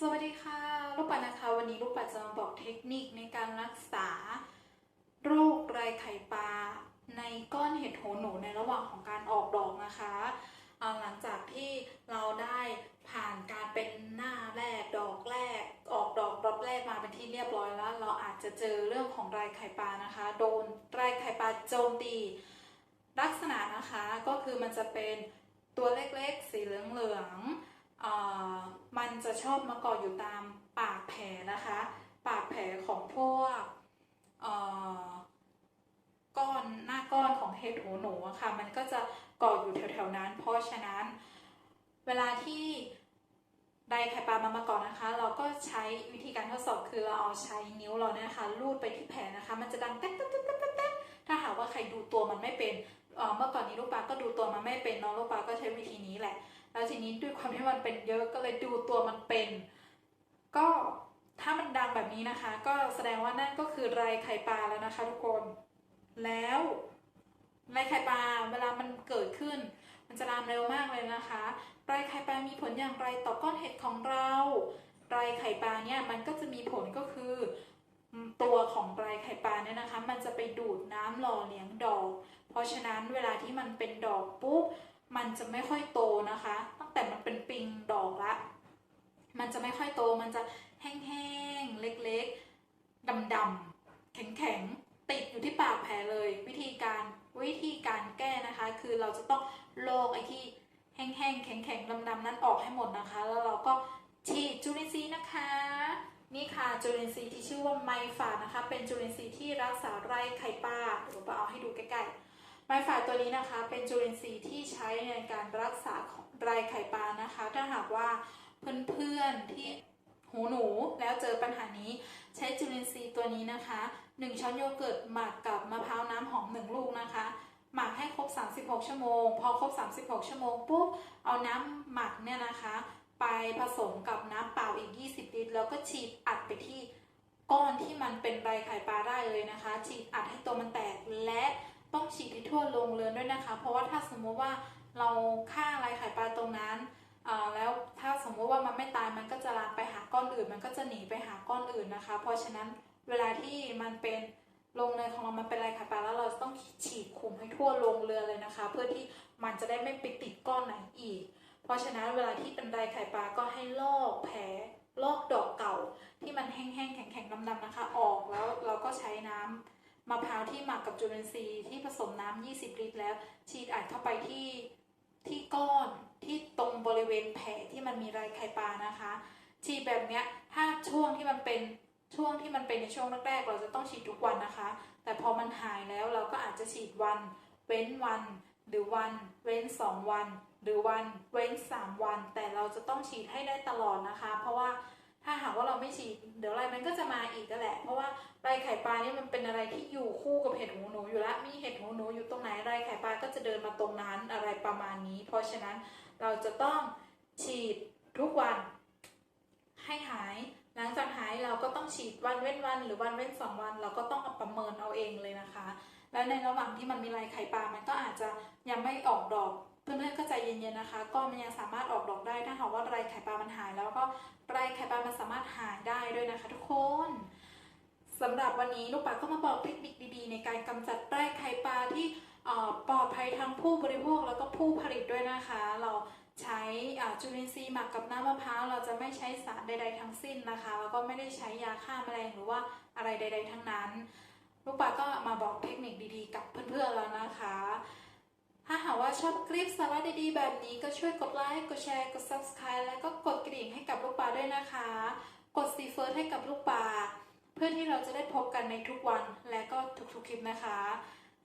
สวัสดีค่ะ ลูกปัดนะคะ วันนี้ลูกปัดจะมาบอกเทคนิคในการรักษา โรคไรไข่ปลาในก้อนเห็ดโหหนูในระหว่างของการออกดอกนะคะอ่าหลังจากที่เราได้ผ่านการเป็นหน้าแรกดอกแรก ออกดอกรอบแรกมาเป็นที่เรียบร้อยแล้ว เราอาจจะเจอเรื่องของไรไข่ปลานะคะ โดนไรไข่ปลาโจมตีลักษณะนะคะก็คือมันจะเป็นตัวเล็กๆ สีเหลืองๆเอ่อ มันจะชอบมาเกาะอยู่ตามปากแผลนะคะ ปากแผลของพวกก้อนหน้าก้อนของเห็ดหูหนูอะค่ะ มันก็จะเกาะอยู่แถวๆนั้น เพราะฉะนั้น เวลาที่ไดไข่ปลามามาก่อนนะคะ เราก็ใช้วิธีการทดสอบคือเราเอาใช้นิ้วเราเนี่ยนะคะลูดไปที่แผลนะคะ มันจะดังแต๊กแต๊กแต๊กแต๊กแต๊กถ้าหากว่าใครดูตัวมันไม่เป็นเมื่อก่อนนี้ลูกปลาก็ดูตัวมันไม่เป็นน้องลูกปลาก็ใช้วิธีนี้แหละ แล้วทีนี้ด้วยความที่มันเป็นเยอะก็เลยดูตัวมันเป็น ก็ถ้ามันดังแบบนี้นะคะ ก็แสดงว่านั่นก็คือไรไข่ปลาแล้วนะคะ ทุกคน แล้วไรไข่ปลาเวลามันเกิดขึ้น มันจะลามเร็วมากเลยนะคะไรไข่ปลามีผลอย่างไรต่อก้อนเห็ดของเราไรไข่ปลาเนี่ยมันก็จะมีผลก็คือ ตัวของไรไข่ปลาเนี่ยนะคะ มันจะไปดูดน้ำหล่อเลี้ยงดอก เพราะฉะนั้นเวลาที่มันเป็นดอกปุ๊บมันจะไม่ค่อยโตนะคะ แต่มันเป็นปิงดอกละ มันจะไม่ค่อยโต มันจะแห้งๆ เล็กๆ ดำๆ แข็งๆ ติดอยู่ที่ปากแผลเลย วิธีการวิธีการแก้นะคะ คือเราจะต้องโลกไอ้ที่แห้งๆ แข็งๆ ดำๆ นั้นออกให้หมดนะคะ แล้วเราก็ฉีดจุลินทรีย์นะคะ นี่ค่ะจุลินทรีย์ที่ชื่อว่าไมฟานะคะ เป็นจุลินทรีย์ที่รักษาไรไข่ปลาเดี๋ยวเราเอาให้ดูใกล้ๆไม้ฝาตัวนี้นะคะ เป็นจุลินทรีย์ที่ใช้ในการรักษาของ ไรไข่ปลานะคะ ถ้าหากว่าเพื่อนๆที่หูหนูแล้วเจอปัญหานี้ใช้จุลินทรีย์ตัวนี้นะคะ 1 ช้อนโยเกิร์ตหมักกับมะพร้าวน้ำหอม 1 ลูกนะคะ หมักให้ครบ 36 ชั่วโมง พอครบ 36 ชั่วโมงปุ๊บเอาน้ำหมักเนี่ยนะคะ ไปผสมกับน้ำเปล่าอีก 20 ลิตร แล้วก็ฉีดอัดไปที่ก้อนที่มันเป็นไรไข่ปลาได้เลยนะคะ ฉีดอัดให้ตัวมันแตกและต้องฉีดให้ทั่วโรงเรือนด้วยนะคะ เพราะว่าถ้าสมมติว่า เราฆ่าอะไรไข่ปลาตรงนั้นแล้วถ้าสมมติว่ามันไม่ตายมันก็จะลามไปหาก้อนอื่น มันก็จะหนีไปหาก้อนอื่นนะคะ เพราะฉะนั้นเวลาที่มันเป็นโรงเรือนของเรามันเป็นอะไรไข่ปลาแล้วเราต้องฉีดคุมให้ทั่วโรงเรือเลยนะคะ เพื่อที่มันจะได้ไม่ไปติดก้อนไหนอีก เพราะฉะนั้นเวลาที่เป็นไรไข่ปลาก็ให้ลอกแผลลอกดอกเก่าที่มันแห้งๆแข็งๆดำๆนะคะ ออกแล้วเราก็ใช้น้ำมะพร้าวที่หมักกับจุลินทรีย์ที่ผสมน้ำ20 ลิตรแล้วฉีดอัดเข้าไปที่ ที่ก้อนที่ตรงบริเวณแผลที่มันมีไรไข่ปลานะคะ ฉีดแบบเนี้ยถ้าช่วงที่มันเป็นช่วงที่มันเป็นในช่วงแรกๆ เราจะต้องฉีดทุกวันนะคะ แต่พอมันหายแล้วเราก็อาจจะฉีดวัน เว้นวัน หรือวัน เว้น 2 วัน หรือวันเว้น 3 วัน แต่เราจะต้องฉีดให้ได้ตลอดนะคะ เพราะว่าถ้าหากว่าเราไม่ฉีดเดี๋ยวอะไรมันก็จะมาอีกนั่นแหละ เพราะว่าไรไข่ปลานี่มันเป็นอะไรที่อยู่คู่กับเห็ดหูหนูอยู่แล้วมีเห็ดหูหนูอยู่ตรงไหนไรไข่ปลาก็จะเดินมาตรงนั้นอะ ประมาณนี้ เพราะฉะนั้นเราจะต้องฉีดทุกวันให้หาย หลังจากหายเราก็ต้องฉีดวันเว้นวัน หรือวันเว้นสองวัน เราก็ต้องประเมินเอาเองเลยนะคะ แล้วในระหว่างที่มันมีไรไข่ปลา มันก็อาจจะยังไม่ออกดอกเพื่อนๆก็ใจเย็นๆนะคะ ก็มันยังสามารถออกดอกได้ถ้าหากว่าไรไข่ปลามันหาย แล้วก็ไรไข่ปลามันสามารถหายได้ด้วยนะคะ ทุกคนสำหรับวันนี้ลูกปลาก็มาบอกเทคนิคดีๆใน ปลอดภัยทั้งผู้บริโภคแล้วก็ผู้ผลิตด้วยนะคะ เราใช้จุลินทรีย์หมักกับน้ำมะพร้าวเราจะไม่ใช้สารใด ๆ ทั้งสิ้นนะคะ แล้วก็ไม่ได้ใช้ยาฆ่าแมลงหรือว่าอะไรใด ๆ ทั้งนั้น ลูกปลาก็มาบอกเทคนิคดีๆ กับเพื่อนๆแล้วนะคะ ถ้าหากว่าชอบคลิปสาระดีๆ แบบนี้ก็ช่วยกดไลค์กดแชร์กด subscribe แล้วก็กดกระดิ่งให้กับลูกปลาด้วยนะคะ กดซีเฟิร์สให้กับลูกปลาเพื่อที่เราจะได้พบกันในทุกวันและก็ทุกๆคลิปนะคะ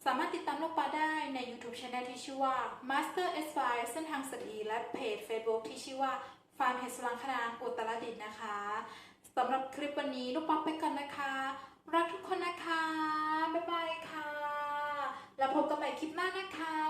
สามารถติดตามลูกปลาได้ใน YouTube Channel ที่ชื่อว่า Master Svi เส้นทางสตรีและเพจ Facebook ที่ชื่อว่าฟาร์มเห็ดสว่างคณางอุตรดิตถ์นะคะสำหรับคลิปวันนี้ลูกปลาไปก่อนนะคะ รักทุกคนนะคะ บ๊ายบายค่ะ แล้วพบกันใหม่คลิปหน้านะคะ